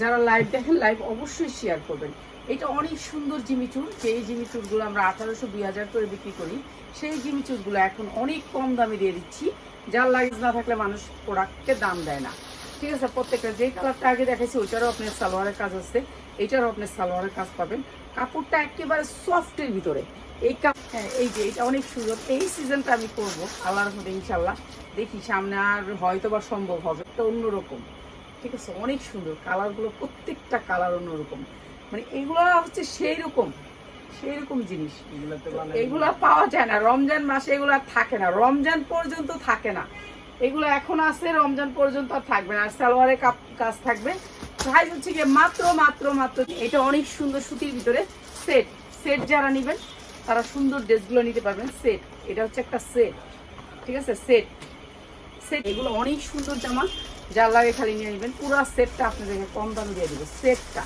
যারা লাইভ দেখেন লাইভ অবশ্যই শেয়ার করবেন। এটা অনেক সুন্দর জিমিচুর যে জিমিচুরগুলো আমরা আঠারোশো দুই হাজার করে বিক্রি করি, সেই জিমিচুরগুলো এখন অনেক কম দামে দিয়ে দিচ্ছি। যার লাগেজ না থাকলে মানুষ প্রোডাক্টকে দাম দেয় না। ঠিক আছে, প্রত্যেকটা যে কালারটা আগে দেখাচ্ছি ওইটারও আপনার সালোয়ারের কাজ আছে। এইটারও আপনার সালোয়ারের কাজ পাবেন। কাপড়টা একেবারে সফটের ভিতরে। এই হ্যাঁ এই যে, এটা অনেক সুন্দর। এই সিজনটা আমি করব। আল্লাহর মধ্যে ইনশাল্লাহ দেখি সামনে আর হয়তো বা সম্ভব হবে। এটা অন্যরকম। ঠিক আছে অনেক সুন্দর। কালারগুলো প্রত্যেকটা কালার অন্যরকম। মানে এগুলো হচ্ছে সেই রকম সেই রকম জিনিস এগুলা পাওয়া যায় না। রমজান মাসে এগুলো থাকে না। রমজান পর্যন্ত থাকে না। এগুলো এখন আছে রমজান পর্যন্ত আর থাকবে না। আর সালোয়ারের কাপ কাজ থাকবে। প্রাইস হচ্ছে গিয়ে মাত্র মাত্র মাত্র এটা অনেক সুন্দর সুতির ভিতরে সেট সেট যারা নেবেন তারা সুন্দর ড্রেসগুলো নিতে পারবেন। সেট এটা হচ্ছে একটা সেট ঠিক আছে সেট সেট এগুলো অনেক সুন্দর জামা। যার লাগে খালি নিয়ে নেবেন। পুরো সেটটা আপনাদেরকে কম দামে দিয়ে দেবো। সেটটা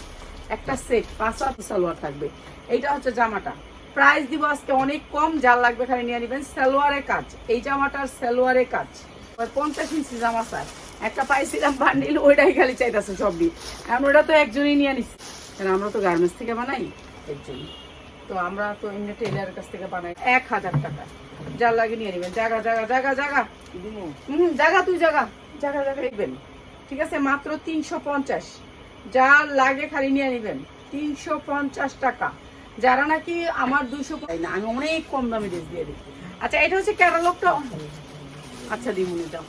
একটা সেট পাঁচ হাত সালোয়ার থাকবে। এইটা হচ্ছে জামাটা। প্রাইস দিব আজকে অনেক কম যার লাগবে খালি নিয়ে নেবেন। সালোয়ারের কাজ। এই জামাটার সালোয়ারের কাজ। পঞ্চাশ ইঞ্চি জামা স্যার। একটা পাইছিলাম বান্ডিল ওইটাই খালি চাইতেছে সব দিন এখন ওটা তো একজনই নিয়ে নিচ্ছি কারণ আমরা তো গার্মেন্টস থেকে বানাই একজনই। তো আমরা তো এমনি টেলারের কাছ থেকে বানাই। এক হাজার টাকা। যার লাগে নিয়ে নেবেন। জায়গা জায়গা জায়গা জায়গা হুম জায়গা তুই জায়গা দেখবেন ঠিক আছে মাত্র তিনশো পঞ্চাশ। যা লাগে খালি নিয়ে নেবেন। তিনশো পঞ্চাশ টাকা। যারা নাকি আমার দুইশো না আমি অনেক কম দামে ড্রেস দিয়ে দিই আচ্ছা এটা হচ্ছে ক্যাটালগটা আচ্ছা দিমুনি দাও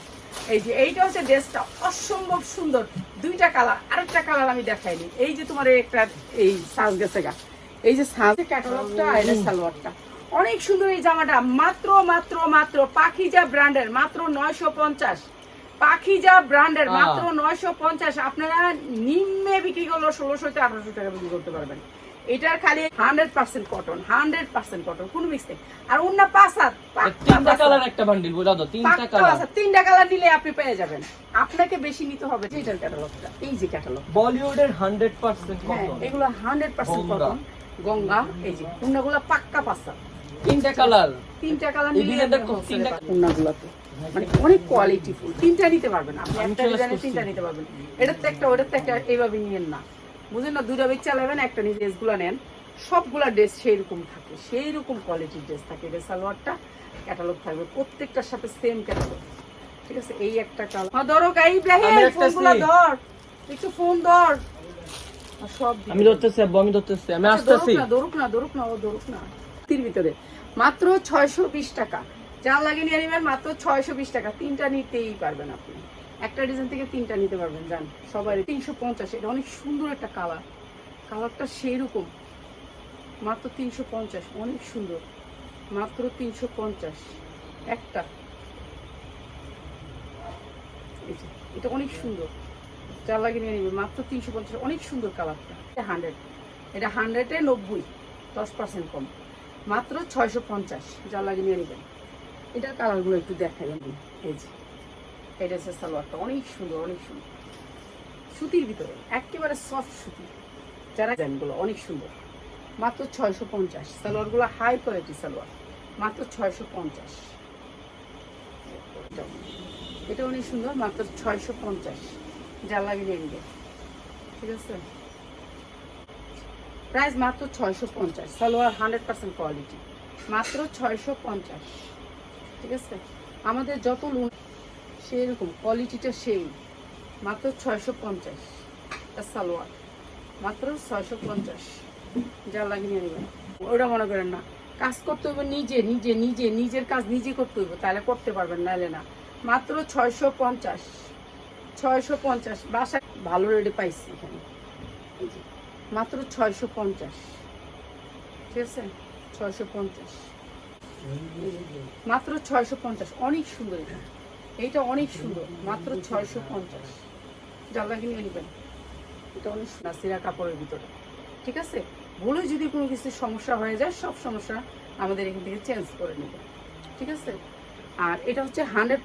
এই যে এইটা হচ্ছে ড্রেসটা অসম্ভব সুন্দর। দুইটা কালার আরেকটা কালার আমি দেখাইনি। এই যে তোমার একটা এই সাজ গেছে গা। এই যে সাজ ক্যাটালগটা আর সালোয়ারটা। অনেক সুন্দর এই জামাটা। মাত্র মাত্র মাত্র পাখিজা ব্র্যান্ডের মাত্র নয়শো পঞ্চাশ। পাখিজা ব্র্যান্ডের মাত্র নয়শো পঞ্চাশ। আপনারা নিম্নে বিক্রি করল ষোলোশো থেকে আঠারোশো টাকা বিক্রি করতে পারবেন। এটার খালি hundred percent cotton hundred percent cotton কোনো মিক্স নেই আর অন্য পাঁচ হাত তিনটা কালার একটা বান্ডিল বোঝা তো? তিনটা কালার তিনটা কালার নিলে আপনি পেয়ে যাবেন। আপনাকে বেশি নিতে হবে এটার ক্যাটালগটা এই যে ক্যাটালগ বলিউডের হান্ড্রেড পার্সেন্ট হ্যাঁ এগুলো হান্ড্রেড পার্সেন্ট কটন গঙ্গা এই যে কুন্নাগুলো পাক্কা পাঁচা তিনটা কালার তিনটা কালার নিলে তিনটা- পাবেন। মানে অনেক কোয়ালিটি ফুল। তিনটা নিতে পারবেন আপনি। একটা চয়েস ডিজাইনে করছি। তিনটা নিতে পারবেন। এটার তো একটা ওটার তো একটা এইভাবে নিয়েন না। না? দুইটা বেচ চালাবেন একটা নিয়ে ড্রেসগুলো নেন। সবগুলা ড্রেস সেই রকম থাকে। সেই রকম কোয়ালিটির ড্রেস থাকে। এটা সালোয়ারটা ক্যাটালগ থাকবে। প্রত্যেকটার সাথে সেম ক্যাটালগ ঠিক আছে? এই একটা কালার হ্যাঁ ধরো গাই ইব্রাহিম ফোনগুলো ধর। একটু ফোন ধর। সব আমি ধরতেছি আব্বু আমি ধরতেছি। আমি আচ্ছা, আসতেছি। দরুক না দরুক না ও দরুক না। তির ভিতরে। মাত্র ছয়শো বিশ টাকা। যা লাগে নিয়ে নেবেন মাত্র ছয়শো বিশ টাকা। তিনটা নিতেই পারবেন আপনি। একটা ডিজাইন থেকে তিনটা নিতে পারবেন, জান। সবাই তিনশো পঞ্চাশ, এটা অনেক সুন্দর একটা কালার কালারটা সেই রকম মাত্র তিনশো পঞ্চাশ, অনেক সুন্দর। মাত্র তিনশো পঞ্চাশ। একটা। এটা অনেক সুন্দর। যা লাগে নিয়ে নেবেন মাত্র তিনশো পঞ্চাশ, অনেক সুন্দর কালারটা এটা হান্ড্রেড এটা হান্ড্রেডে নব্বই, দশ পার্সেন্ট কম। মাত্র ছয়শো পঞ্চাশ যা লাগে নিয়ে নেবেন। এটার কালারগুলো একটু দেখাই আমি। এই যে। এটা হচ্ছে সালোয়ারটা। অনেক সুন্দর অনেক সুন্দর। সুতির ভিতরে, একেবারে সফট সুতি। যারা ডিজাইনগুলো অনেক সুন্দর। মাত্র ছয়শো পঞ্চাশ। সালোয়ারগুলো হাই কোয়ালিটি সালোয়ার। মাত্র ছয়শো পঞ্চাশ। এটা অনেক সুন্দর, মাত্র ছয়শো পঞ্চাশ। যা লাগে ঠিক আছে? প্রাইস মাত্র ছয়শো পঞ্চাশ। সালোয়ার হান্ড্রেড পার্সেন্ট কোয়ালিটি মাত্র ছয়শো পঞ্চাশ। ঠিক আছে? আমাদের যত লোন সেই রকম কোয়ালিটিটা সেই মাত্র ছয়শো পঞ্চাশ। সালোয়ার। মাত্র ছয়শো পঞ্চাশ। যা লাগে নিয়ে নেবেন। ওটা মনে করেন না। কাজ করতে হবে নিজে নিজে নিজে, নিজের কাজ নিজে করতে হইব, তাহলে করতে পারবেন নাহলে না। মাত্র ছয়শো পঞ্চাশ। ছয়শো পঞ্চাশ। বাসা ভালো রেডি পাইছি এখানে। মাত্র ছয়শো পঞ্চাশ। ঠিক আছে? ছয়শো পঞ্চাশ। মাত্র ছয়শো পঞ্চাশ। অনেক সুন্দর এটা। এইটা অনেক সুন্দর। মাত্র ছয়শো পঞ্চাশ। জানলা কিনে নেবেন। এটা অনেক সিরা কাপড়ের ভিতরে। ঠিক আছে? ভুলে যদি কোনো কিছু সমস্যা হয়ে যায়, সব সমস্যা আমাদের এখান থেকে চেঞ্জ করে নেবে ঠিক আছে? আর এটা হচ্ছে হান্ড্রেড